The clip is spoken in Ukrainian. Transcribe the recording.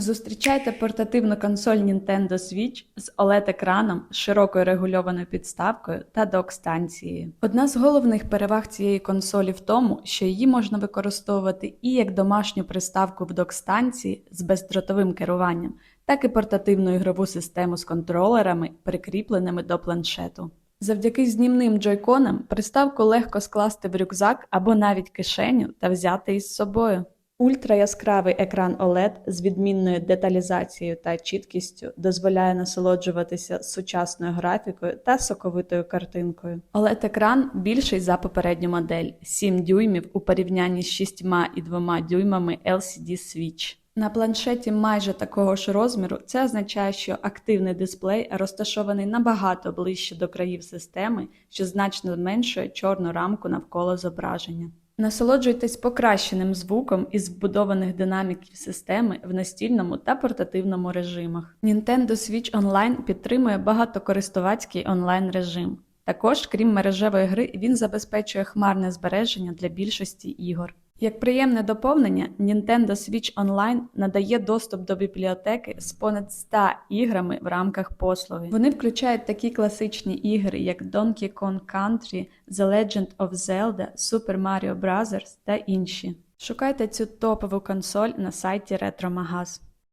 Зустрічайте портативну консоль Nintendo Switch з OLED-екраном, широкою регульованою підставкою та док-станцією. Одна з головних переваг цієї консолі в тому, що її можна використовувати і як домашню приставку в док-станції з бездротовим керуванням, так і портативну ігрову систему з контролерами, прикріпленими до планшету. Завдяки знімним джойконам приставку легко скласти в рюкзак або навіть кишеню та взяти із собою. Ультраяскравий екран OLED з відмінною деталізацією та чіткістю дозволяє насолоджуватися сучасною графікою та соковитою картинкою. OLED-екран більший за попередню модель 7 дюймів у порівнянні з 6,2 дюймами LCD Switch. На планшеті майже такого ж розміру це означає, що активний дисплей розташований набагато ближче до країв системи, що значно зменшує чорну рамку навколо зображення. Насолоджуйтесь покращеним звуком із вбудованих динаміків системи в настільному та портативному режимах. Nintendo Switch Online підтримує багатокористувацький онлайн режим. Також, крім мережевої гри, він забезпечує хмарне збереження для більшості ігор. Як приємне доповнення, Nintendo Switch Online надає доступ до бібліотеки з понад 100 іграми в рамках послуги. Вони включають такі класичні ігри, як Donkey Kong Country, The Legend of Zelda, Super Mario Bros. та інші. Шукайте цю топову консоль на сайті Ретромагаз.